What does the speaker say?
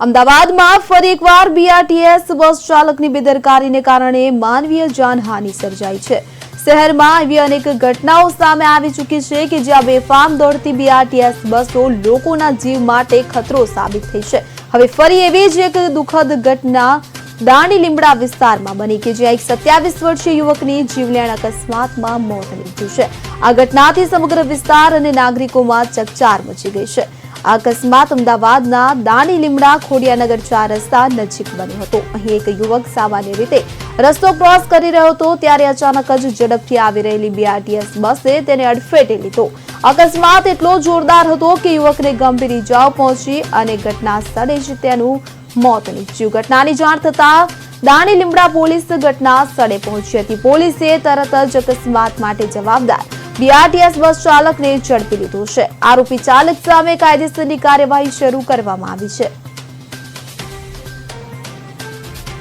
અમદાવાદમાં ફરી એકવાર બીઆરટીએસ બસ ચાલકની બેદરકારીને કારણે માનવીય જાનહાનિ સર્જાઈ છે. શહેરમાં એવી અનેક ઘટનાઓ સામે આવી ચૂકી છે કે જ્યાં બેફામ દોડતી બીઆરટીએસ બસો લોકોના જીવ માટે ખતરો સાબિત થઈ છે. હવે ફરી એવી જ એક દુઃખદ ઘટના દાંડી લીમડા વિસ્તારમાં બની કે જ્યાં એક સત્યાવીસ વર્ષીય યુવકની જીવલેણ અકસ્માતમાં મોત નીપજ્યું છે. આ ઘટનાથી સમગ્ર વિસ્તાર અને નાગરિકોમાં ચકચાર મચી ગઈ છે. અકસ્માત અમદાવાદના દાણી લીમડા ખોડિયાનગર ચાર રસ્તા નજીક બન્યો હતો. અહીં એક યુવક સામાન્ય રીતે રસ્તો ક્રોસ કરી રહ્યો હતો, ત્યારે અચાનક જ ઝડપથી આવી રહેલી બીઆરટીએસ બસે તેને અડફેટે લીધો. અકસ્માત એટલો જોરદાર હતો કે યુવકને ગંભીર ઇજાઓ પહોંચી અને ઘટના સ્થળે જ તેનું મોત નીપજ્યું. ઘટનાની જાણ થતાં દાણી લીમડા પોલીસ ઘટના સ્થળે પહોંચી હતી. પોલીસે તરત જ અકસ્માત માટે જવાબદાર બીઆરટીએસ બસ ચાલકને ઝડપી લીધો છે. આરોપી ચાલક સામે કાયદેસરની કાર્યવાહી શરૂ કરવામાં આવી છે.